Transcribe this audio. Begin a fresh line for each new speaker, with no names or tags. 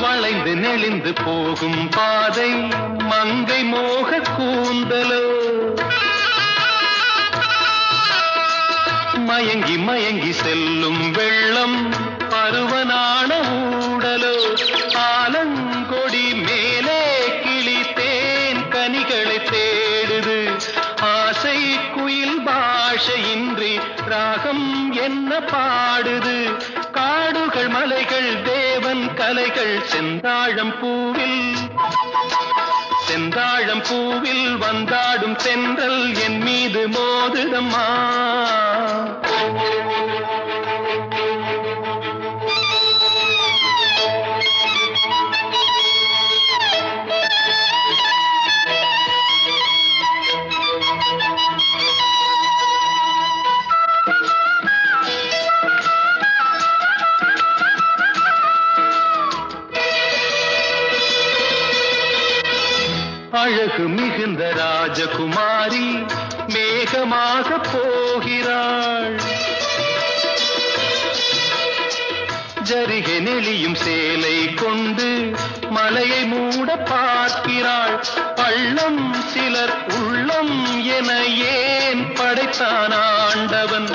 வளைந்து நெளிந்து போகும் பாதை மங்கை மோக கூந்தலோ. மயங்கி மயங்கி செல்லும் வெள்ளம் பருவனான ஊடலோ. ஆலங்கொடி மேலே கிளி தேன் கனிகளை தேடுது. ஆசை குயில் பாஷையின்றி ராகம் என்ன பாடுது? கலைகள் செந்தாழம் பூவில். செந்தாழம் பூவில் வந்தாடும் தென்றல் என் மீது மோதுதம்மா அழகு மிகுந்த ராஜகுமாரி மேகமாக போகிறாள். ஜரிகை நெளியும் சேலை கொண்டு மலையை மூட பார்க்கிறாள். பள்ளம் சிலர் உள்ளம் என ஏன் படைத்தான் ஆண்டவன்?